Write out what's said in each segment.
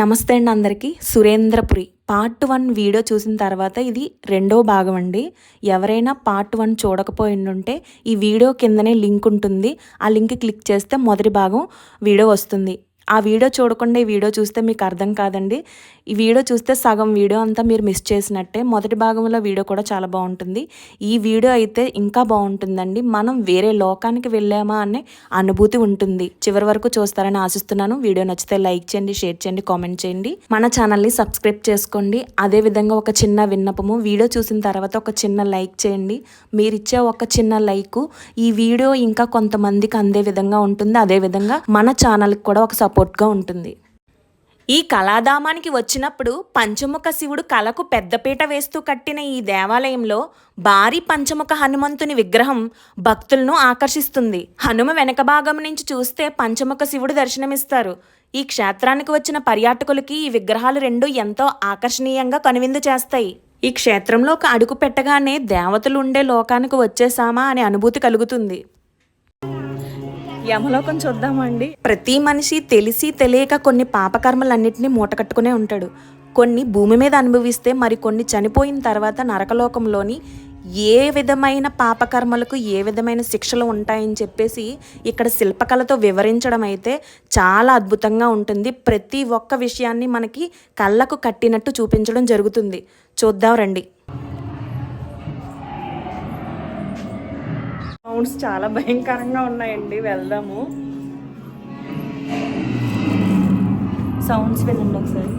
నమస్తే అండి అందరికీ. సురేంద్రపురి పార్ట్ వన్ వీడియో చూసిన తర్వాత ఇది రెండో భాగం అండి. ఎవరైనా పార్ట్ వన్ చూడకపోయిండుంటే ఉంటే ఈ వీడియో కిందనే లింక్ ఉంటుంది. ఆ లింక్ క్లిక్ చేస్తే మొదటి భాగం వీడియో వస్తుంది. ఆ వీడియో చూడకుండా ఈ వీడియో చూస్తే మీకు అర్థం కాదండి. ఈ వీడియో చూస్తే సగం వీడియో అంతా మీరు మిస్ చేసినట్టే. మొదటి భాగంలో వీడియో కూడా చాలా బాగుంటుంది. ఈ వీడియో అయితే ఇంకా బాగుంటుందండి. మనం వేరే లోకానికి వెళ్ళామా అనే అనుభూతి ఉంటుంది. చివరి వరకు చూస్తారని ఆశిస్తున్నాను. వీడియో నచ్చితే లైక్ చేయండి షేర్ చేయండి కామెంట్ చేయండి. మన ఛానల్ని సబ్స్క్రైబ్ చేసుకోండి. అదే విధంగా ఒక చిన్న విన్నపము. వీడియో చూసిన తర్వాత ఒక చిన్న లైక్ చేయండి. మీరు ఇచ్చే ఒక చిన్న లైక్ ఈ వీడియో ఇంకా కొంతమందికి అందే విధంగా ఉంటుంది. అదే విధంగా మన ఛానల్కి కూడా ఒక సపోర్ట్ సపోర్ట్గా ఉంటుంది. ఈ కళాధామానికి వచ్చినప్పుడు పంచముఖ శివుడు కళకు పెద్దపీట వేస్తూ కట్టిన ఈ దేవాలయంలో భారీ పంచముఖ హనుమంతుని విగ్రహం భక్తులను ఆకర్షిస్తుంది. హనుమ వెనక భాగం నుంచి చూస్తే పంచముఖ శివుడు దర్శనమిస్తారు. ఈ క్షేత్రానికి వచ్చిన పర్యాటకులకి ఈ విగ్రహాలు రెండు ఎంతో ఆకర్షణీయంగా కనువిందు చేస్తాయి. ఈ క్షేత్రంలో ఒక అడుగు పెట్టగానే దేవతలు ఉండే లోకానికి వచ్చేసామా అనే అనుభూతి కలుగుతుంది. యమలోకం చూద్దామండి. ప్రతి మనిషి తెలిసి తెలియక కొన్ని పాపకర్మలన్నింటినీ మూటకట్టుకునే ఉంటాడు. కొన్ని భూమి మీద అనుభవిస్తే మరి కొన్ని చనిపోయిన తర్వాత నరకలోకంలోని ఏ విధమైన పాపకర్మలకు ఏ విధమైన శిక్షలు ఉంటాయని చెప్పేసి ఇక్కడ శిల్పకళతో వివరించడం అయితే చాలా అద్భుతంగా ఉంటుంది. ప్రతి ఒక్క విషయాన్ని మనకి కళ్ళకు కట్టినట్టు చూపించడం జరుగుతుంది. చూద్దాం రండి. సౌండ్స్ చాలా భయంకరంగా ఉన్నాయండి వెళ్దాము. సౌండ్స్ వినండి ఒకసారి.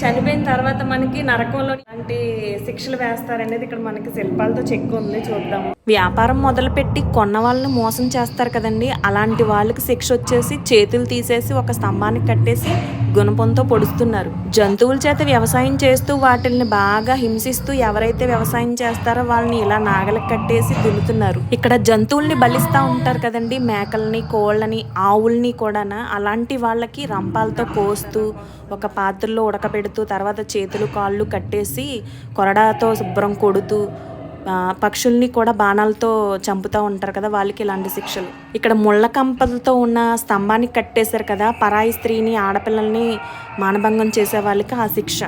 చనిపోయిన తర్వాత మనకి నరకంలో ఇలాంటి శిక్షలు వేస్తారనేది ఇక్కడ మనకి శిల్పాలతో చెక్కు ఉంది చూద్దాము. వ్యాపారం మొదలుపెట్టి కొన్న వాళ్ళని మోసం చేస్తారు కదండి. అలాంటి వాళ్ళకి శిక్ష వచ్చేసి చేతులు తీసేసి ఒక స్తంభానికి కట్టేసి గుణపంతో పొడుస్తున్నారు. జంతువుల చేత వ్యవసాయం చేస్తూ వాటిల్ని బాగా హింసిస్తూ ఎవరైతే వ్యవసాయం చేస్తారో వాళ్ళని ఇలా నాగలకు కట్టేసి దున్నుతున్నారు. ఇక్కడ జంతువుల్ని బలిస్తూ ఉంటారు కదండి. మేకల్ని కోళ్ళని ఆవుల్ని కూడా అలాంటి వాళ్ళకి రంపాలతో కోస్తూ ఒక పాత్రలో ఉడకబెడుతూ తర్వాత చేతులు కాళ్ళు కట్టేసి కొరడాతో శుభ్రం కొడుతూ పక్షుల్ని కూడా బాణాలతో చంపుతూ ఉంటారు కదా వాళ్ళకి ఇలాంటి శిక్షలు. ఇక్కడ ముళ్ళ కంపలతో ఉన్న స్తంభానికి కట్టేశారు కదా పరాయి స్త్రీని ఆడపిల్లల్ని మానభంగం చేసే వాళ్ళకి ఆ శిక్ష.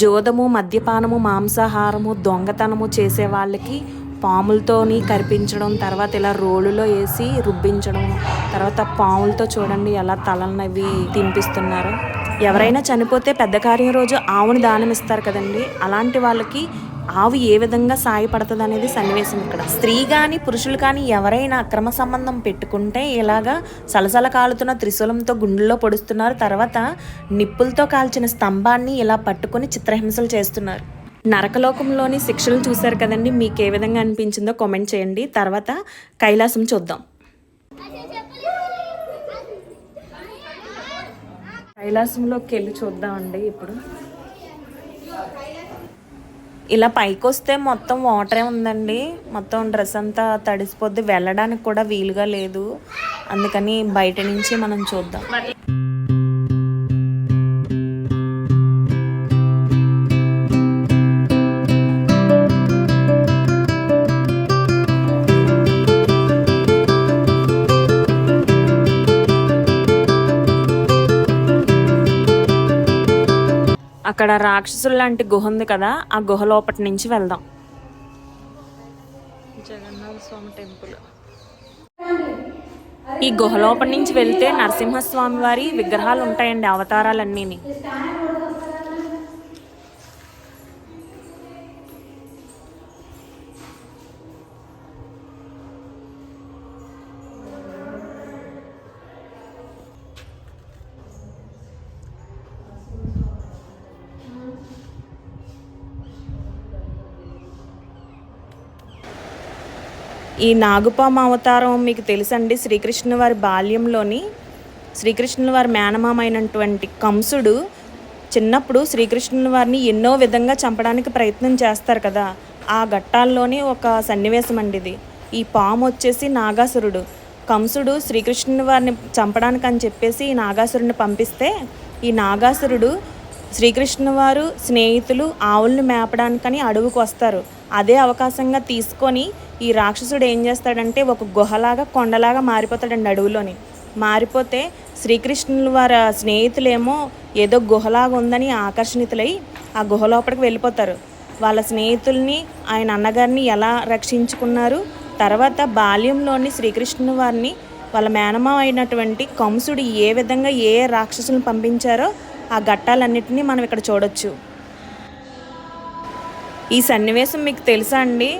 జోదము మద్యపానము మాంసాహారము దొంగతనము చేసే వాళ్ళకి పాములతోని కరిపించడం తర్వాత ఇలా రోలులో వేసి రుబ్బించడం తర్వాత పాములతో చూడండి ఎలా తలనవి తినిపిస్తున్నారు. ఎవరైనా చనిపోతే పెద్ద కార్యం రోజు ఆవుని దానం ఇస్తారు కదండి. అలాంటి వాళ్ళకి ఆవు ఏ విధంగా సాయపడుతుంది అనేది సన్నివేశం ఇక్కడ. స్త్రీ కానీ పురుషులు కానీ ఎవరైనా అక్రమ సంబంధం పెట్టుకుంటే ఇలాగా సలసల కాలుతున్న త్రిశూలంతో గుండెల్లో పొడుస్తున్నారు. తర్వాత నిప్పులతో కాల్చిన స్తంభాన్ని ఇలా పట్టుకొని చిత్రహింసలు చేస్తున్నారు. నరకలోకంలోని శిక్షలు చూశారు కదండి. మీకు ఏ విధంగా అనిపించిందో కామెంట్ చేయండి. తర్వాత కైలాసం చూద్దాం. కైలాసంలోకి వెళ్ళి చూద్దామండి ఇప్పుడు. ఇలా పైకి వస్తే మొత్తం వాటరే ఉందండి. మొత్తం డ్రెస్ అంతా తడిసిపోద్ది. వెళ్ళడానికి కూడా వీలుగా లేదు. అందుకని బయట నుంచి మనం చూద్దాం. అక్కడ రాక్షసుల లాంటి గుహ ఉంది కదా ఆ గుహ లోపటి నుంచి వెళ్దాం. జగన్నాథ స్వామి టెంపుల్. ఈ గుహ లోపటి నుంచి వెళ్తే నరసింహస్వామి వారి విగ్రహాలు ఉంటాయండి అవతారాలన్నీని. ఈ నాగుపాము అవతారం మీకు తెలుసండి. శ్రీకృష్ణు వారి బాల్యంలోని శ్రీకృష్ణుని వారి మేనమామైనటువంటి కంసుడు చిన్నప్పుడు శ్రీకృష్ణుని వారిని ఎన్నో విధంగా చంపడానికి ప్రయత్నం చేస్తారు కదా. ఆ ఘట్టాల్లోనే ఒక సన్నివేశం అండి ఇది. ఈ పాము వచ్చేసి నాగాసురుడు. కంసుడు శ్రీకృష్ణుని వారిని చంపడానికి అని చెప్పేసి ఈ నాగాసురుడిని పంపిస్తే ఈ నాగాసురుడు శ్రీకృష్ణ వారు స్నేహితులు ఆవులను మేపడానికని అడవుకు వస్తారు. అదే అవకాశంగా తీసుకొని ఈ రాక్షసుడు ఏం చేస్తాడంటే ఒక గుహలాగా కొండలాగా మారిపోతాడండి అడవిలోని. మారిపోతే శ్రీకృష్ణుల వారి స్నేహితులేమో ఏదో గుహలాగా ఉందని ఆకర్షణితులై ఆ గుహ లోపలికి వెళ్ళిపోతారు. వాళ్ళ స్నేహితుల్ని ఆయన అన్నగారిని ఎలా రక్షించుకున్నారు? తర్వాత బాల్యంలోని శ్రీకృష్ణుని వారిని వాళ్ళ మేనమా అయినటువంటి కంసుడు ఏ విధంగా ఏ రాక్షసులను పంపించారో ఆ ఘట్టాలన్నిటినీ మనం ఇక్కడ చూడొచ్చు. ఈ సన్నివేశం మీకు తెలుసా అండి?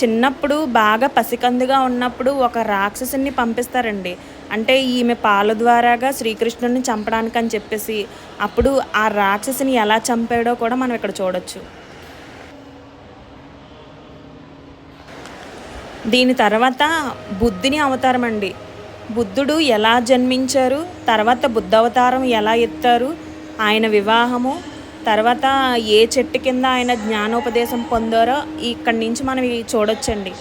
చిన్నప్పుడు బాగా పసికందుగా ఉన్నప్పుడు ఒక రాక్షసుని పంపిస్తారండి. అంటే ఈమె పాల ద్వారాగా శ్రీకృష్ణుడిని చంపడానికి అని చెప్పేసి అప్పుడు ఆ రాక్షసుని ఎలా చంపాడో కూడా మనం ఇక్కడ చూడొచ్చు. దీని తర్వాత బుద్ధిని అవతారం అండి బుద్ధుడు ఎలా జన్మించారు? తర్వాత బుద్ధ అవతారం ఎలా ఎత్తారు? ఆయన వివాహము తర్వాత ఏ చెట్టు కింద ఆయన జ్ఞానోపదేశం పొందారో ఇక్కడి నుంచి మనం చూడొచ్చండి.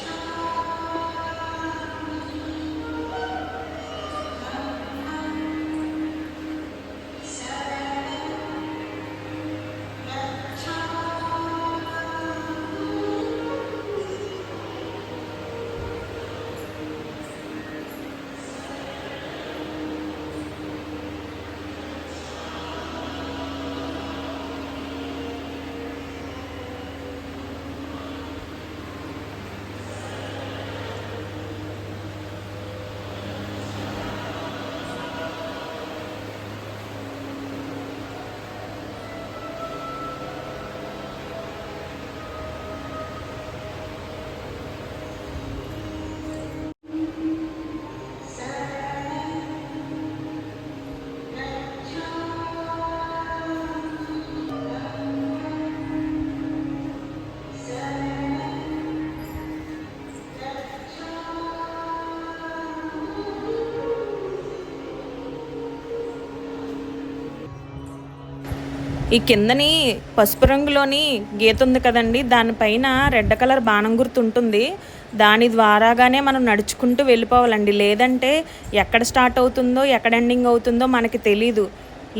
ఈ కిందని పసుపు రంగులోని గీత ఉంది కదండి దానిపైన రెడ్ కలర్ బాణం గుర్తు ఉంటుంది. దాని ద్వారాగానే మనం నడుచుకుంటూ వెళ్ళిపోవాలండి. లేదంటే ఎక్కడ స్టార్ట్ అవుతుందో ఎక్కడ ఎండింగ్ అవుతుందో మనకి తెలీదు.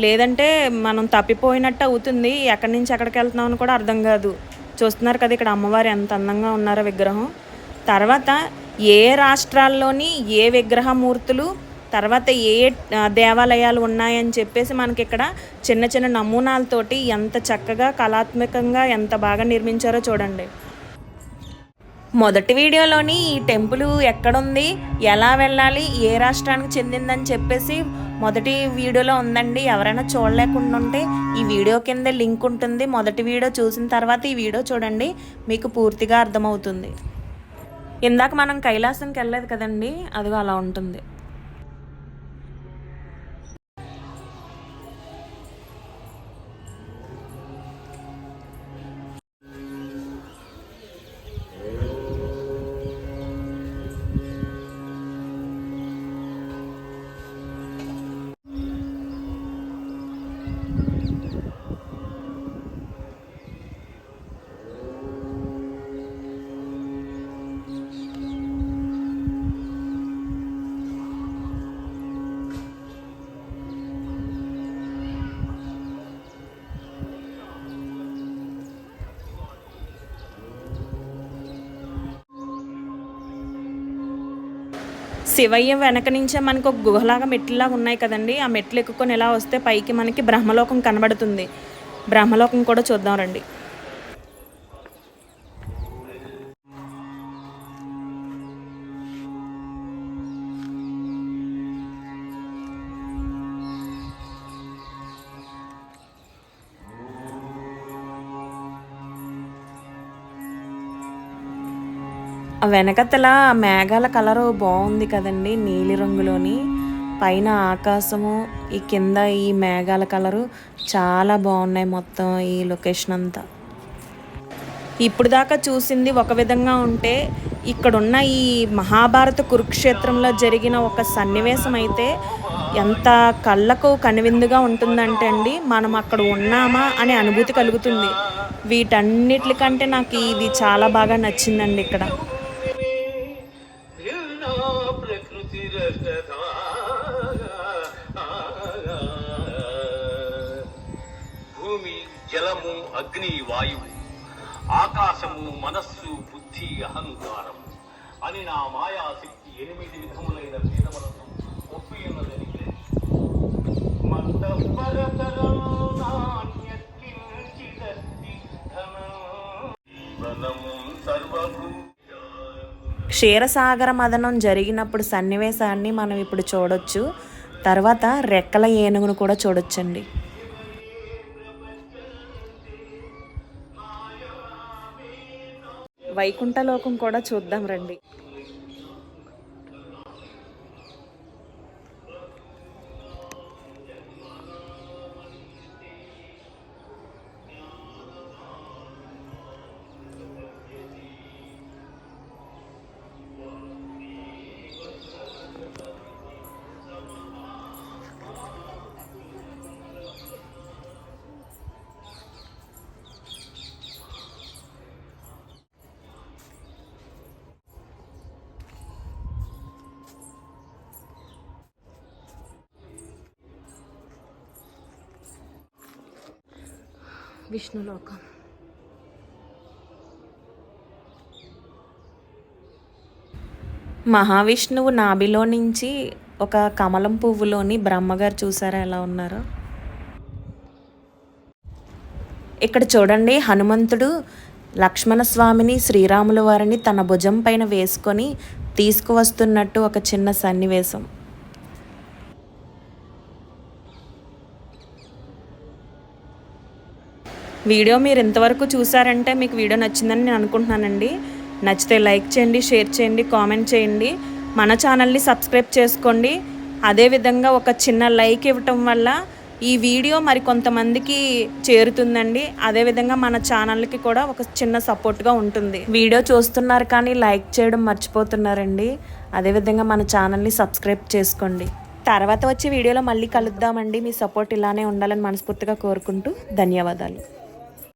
లేదంటే మనం తప్పిపోయినట్టు అవుతుంది ఎక్కడి నుంచి ఎక్కడికి వెళ్తున్నాం అని కూడా అర్థం కాదు. చూస్తున్నారు కదా ఇక్కడ అమ్మవారు ఎంత అందంగా ఉన్నారో విగ్రహం. తర్వాత ఏ రాష్ట్రాల్లోని ఏ విగ్రహమూర్తులు తర్వాత ఏ దేవాలయాలు ఉన్నాయని చెప్పేసి మనకి ఇక్కడ చిన్న చిన్న నమూనాలతోటి ఎంత చక్కగా కళాత్మకంగా ఎంత బాగా నిర్మించారో చూడండి. మొదటి వీడియోలోని ఈ టెంపుల్ ఎక్కడుంది ఎలా వెళ్ళాలి ఏ రాష్ట్రానికి చెందిందని చెప్పేసి మొదటి వీడియోలో ఉందండి. ఎవరైనా చూడలేకుండా ఉంటే ఈ వీడియో కింద లింక్ ఉంటుంది. మొదటి వీడియో చూసిన తర్వాత ఈ వీడియో చూడండి మీకు పూర్తిగా అర్థమవుతుంది. ఇందాక మనం కైలాసంకి వెళ్ళలేదు కదండి అదిగో అలా ఉంటుంది. శివయ్య వెనక నుంచే మనకు ఒక గుహలాగా మెట్లులాగా ఉన్నాయి కదండి. ఆ మెట్లు ఎక్కుకొని ఎలా వస్తే పైకి మనకి బ్రహ్మలోకం కనబడుతుంది. బ్రహ్మలోకం కూడా చూద్దాం రండి. వెనకతల మేఘాల కలరు బాగుంది కదండి నీలి రంగులోని. పైన ఆకాశము ఈ కింద ఈ మేఘాల కలరు చాలా బాగున్నాయి మొత్తం ఈ లొకేషన్ అంతా. ఇప్పుడు దాకా చూసింది ఒక విధంగా ఉంటే ఇక్కడున్న ఈ మహాభారత కురుక్షేత్రంలో జరిగిన ఒక సన్నివేశం అయితే ఎంత కళ్ళకు కనువిందుగా ఉంటుందంటే అండి మనం అక్కడ ఉన్నామా అనే అనుభూతి కలుగుతుంది. వీటన్నిటికంటే నాకు ఇది చాలా బాగా నచ్చిందండి ఇక్కడ. అగ్ని వాయువు ఆకాశము మనస్సు బుద్ధి అహంకారం. అని నా మాయాశక్తి ఎనిమిది విధములైన భేదములను ఒప్పియన్నదని క్షీరసాగర మదనం జరిగినప్పుడు సన్నివేశాన్ని మనం ఇప్పుడు చూడొచ్చు. తర్వాత రెక్కల ఏనుగును కూడా చూడొచ్చండి. వైకుంఠలోకం కూడా చూద్దాం రండి. విష్ణులోకం. మహావిష్ణువు నాభిలో నుంచి ఒక కమలం పువ్వులోని బ్రహ్మగారు చూసారా? ఎలా ఉన్నారో? ఇక్కడ చూడండి హనుమంతుడు లక్ష్మణ స్వామిని శ్రీరాముల వారిని తన భుజం పైన వేసుకొని తీసుకువస్తున్నట్టు ఒక చిన్న సన్నివేశం. వీడియో మీరు ఇంతవరకు చూసారంటే మీకు వీడియో నచ్చిందని నేను అనుకుంటున్నానండి. నచ్చితే లైక్ చేయండి షేర్ చేయండి కామెంట్ చేయండి. మన ఛానల్ని సబ్స్క్రైబ్ చేసుకోండి. అదేవిధంగా ఒక చిన్న లైక్ ఇవ్వటం వల్ల ఈ వీడియో మరి కొంతమందికి చేరుతుందండి. అదేవిధంగా మన ఛానల్కి కూడా ఒక చిన్న సపోర్ట్గా ఉంటుంది. వీడియో చూస్తున్నారు కానీ లైక్ చేయడం మర్చిపోతున్నారండి. అదేవిధంగా మన ఛానల్ని సబ్స్క్రైబ్ చేసుకోండి. తర్వాత వచ్చే వీడియోలో మళ్ళీ కలుద్దామండి. మీ సపోర్ట్ ఇలానే ఉండాలని మనస్ఫూర్తిగా కోరుకుంటూ ధన్యవాదాలు.